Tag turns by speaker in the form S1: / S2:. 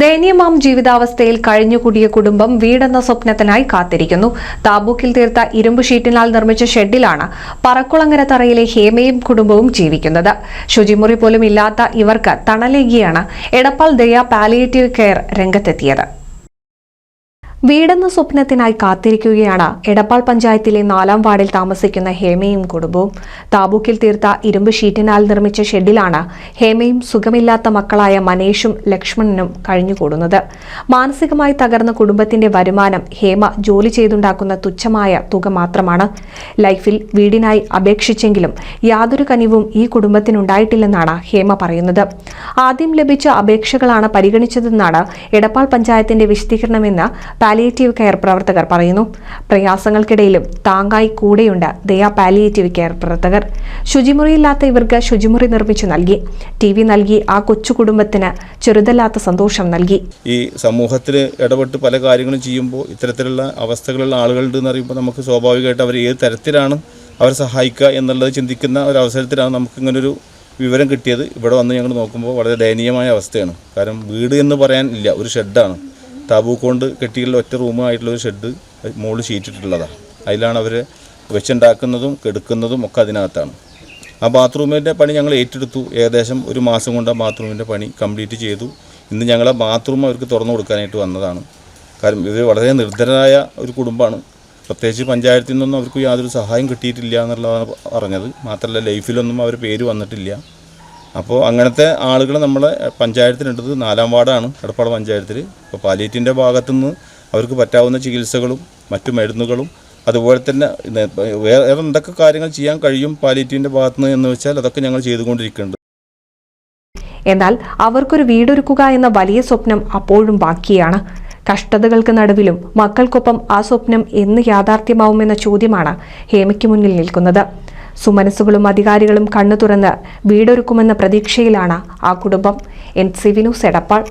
S1: ദയനീയമാം ജീവിതാവസ്ഥയിൽ കഴിഞ്ഞുകൂടിയ കുടുംബം വീടെന്ന സ്വപ്നത്തിനായി കാത്തിരിക്കുന്നു. താബൂക്കിൽ തീർത്ത ഇരുമ്പ് ഷീറ്റിനാൽ നിർമ്മിച്ച ഷെഡിലാണ് പറക്കുളങ്ങര തറയിലെ ഹേമയും കുടുംബവും ജീവിക്കുന്നത്. ശുചിമുറി പോലും ഇല്ലാത്ത ഇവർക്ക് തണലേകിയാണ് എടപ്പാൾ ദയ പാലിയേറ്റീവ് കെയർ രംഗത്തെത്തിയത്. വീടെന്ന സ്വപ്നത്തിനായി കാത്തിരിക്കുകയാണ് എടപ്പാൾ പഞ്ചായത്തിലെ നാലാം വാർഡിൽ താമസിക്കുന്ന ഹേമയും കുടുംബവും. താബൂക്കിൽ തീർത്ത ഇരുമ്പ് ഷീറ്റിനാൽ നിർമ്മിച്ച ഷെഡിലാണ് ഹേമയും സുഖമില്ലാത്ത മക്കളായ മനേഷും ലക്ഷ്മണനും കഴിഞ്ഞുകൂടുന്നത്. മാനസികമായി തകർന്ന കുടുംബത്തിന്റെ വരുമാനം ഹേമ ജോലി ചെയ്തുണ്ടാക്കുന്ന തുച്ഛമായ തുക മാത്രമാണ്. ലൈഫിൽ വീടിനായി അപേക്ഷിച്ചെങ്കിലും യാതൊരു കനിവും ഈ കുടുംബത്തിനുണ്ടായിട്ടില്ലെന്നാണ് ഹേമ പറയുന്നത്. ആദ്യം ലഭിച്ച അപേക്ഷകളാണ് പരിഗണിച്ചതെന്നാണ് എടപ്പാൾ പഞ്ചായത്തിന്റെ വിശദീകരണമെന്ന് പാലിയേറ്റീവ് കെയർ പ്രവർത്തകർ പറയുന്നു. പ്രയാസങ്ങൾക്കിടയിലും താങ്ങായി കൂടെയുണ്ട് ദയ പാലിയേറ്റീവ് കെയർ പ്രവർത്തകർ. ശുചിമുറിയില്ലാത്ത ഇവർക്ക് ശുചിമുറി നിർമ്മിച്ചു നൽകി. ടി വി നൽകി ആ കൊച്ചു കുടുംബത്തിന് ചെറുതല്ലാത്ത സന്തോഷം നൽകി.
S2: ഈ സമൂഹത്തിൽ ഇടപെട്ട് പല കാര്യങ്ങളും ചെയ്യുമ്പോൾ ഇത്തരത്തിലുള്ള അവസ്ഥകളുള്ള ആളുകളുണ്ട് അറിയുമ്പോൾ നമുക്ക് സ്വാഭാവികമായിട്ട് അവർ ഏത് തരത്തിലാണ് അവരെ സഹായിക്കുക എന്നുള്ളത് ചിന്തിക്കുന്ന ഒരു അവസരത്തിലാണ് നമുക്ക് ഇങ്ങനൊരു വിവരം കിട്ടിയത്. ഇവിടെ വന്ന് ഞങ്ങൾ നോക്കുമ്പോൾ വളരെ ദയനീയമായ അവസ്ഥയാണ്. കാരണം വീട് എന്ന് പറയാൻ ഇല്ല ഒരു ഷെഡാണ് താബൂക്ക് കൊണ്ട് കെട്ടിയുള്ള ഒറ്റ റൂമായിട്ടുള്ള ഒരു ഷെഡ് മുകളിൽ ഷീറ്റിട്ടുള്ളതാണ് അതിലാണ് അവർ വെച്ചുണ്ടാക്കുന്നതും കെടുക്കുന്നതും ഒക്കെ അതിനകത്താണ്. ആ ബാത്റൂമിന്റെ പണി ഞങ്ങൾ ഏറ്റെടുത്തു. ഏകദേശം ഒരു മാസം കൊണ്ട് ആ ബാത്റൂമിന്റെ പണി കംപ്ലീറ്റ് ചെയ്തു. ഇന്ന് ഞങ്ങൾ ആ ബാത്റൂം അവർക്ക് തുറന്നു കൊടുക്കാനായിട്ട് വന്നതാണ്. കാരണം ഇവർ വളരെ നിർദ്ധരായ ഒരു കുടുംബമാണ്. പ്രത്യേകിച്ച് പഞ്ചായത്തിൽ നിന്നൊന്നും അവർക്ക് യാതൊരു സഹായം കിട്ടിയിട്ടില്ല എന്നുള്ളതാണ് പറഞ്ഞത്. മാത്രമല്ല ലൈഫിലൊന്നും അവർ പേര് വന്നിട്ടില്ല. അപ്പോൾ അങ്ങനത്തെ ആളുകൾ നമ്മളെ പഞ്ചായത്തിനുണ്ടത് നാലാം വാർഡാണ് എടപ്പാട് പഞ്ചായത്തിൽ. ഇപ്പോൾ പാലിയേറ്റിന്റെ ഭാഗത്തുനിന്ന് അവർക്ക് പറ്റാവുന്ന ചികിത്സകളും മറ്റു മരുന്നുകളും അതുപോലെ തന്നെ വേറെ എന്തൊക്കെ കാര്യങ്ങൾ ചെയ്യാൻ കഴിയും പാലിയേറ്റീവിന്റെ ഭാഗത്തുനിന്ന് എന്ന് വെച്ചാൽ അതൊക്കെ ഞങ്ങൾ ചെയ്തുകൊണ്ടിരിക്കുന്നുണ്ട്.
S1: എന്നാൽ അവർക്കൊരു വീടൊരുക്കുക എന്ന വലിയ സ്വപ്നം അപ്പോഴും ബാക്കിയാണ്. കഷ്ടതകൾക്ക് നടുവിലും മക്കൾക്കൊപ്പം ആ സ്വപ്നം എന്ന് യാഥാർത്ഥ്യമാവുമെന്ന ചോദ്യമാണ് ഹേമയ്ക്ക് മുന്നിൽ നിൽക്കുന്നത്. സുമനസ്സുകളും അധികാരികളും കണ്ണു തുറന്ന് വീടൊരുക്കുമെന്ന പ്രതീക്ഷയിലാണ് ആ കുടുംബം. N C Vinu news Edappal.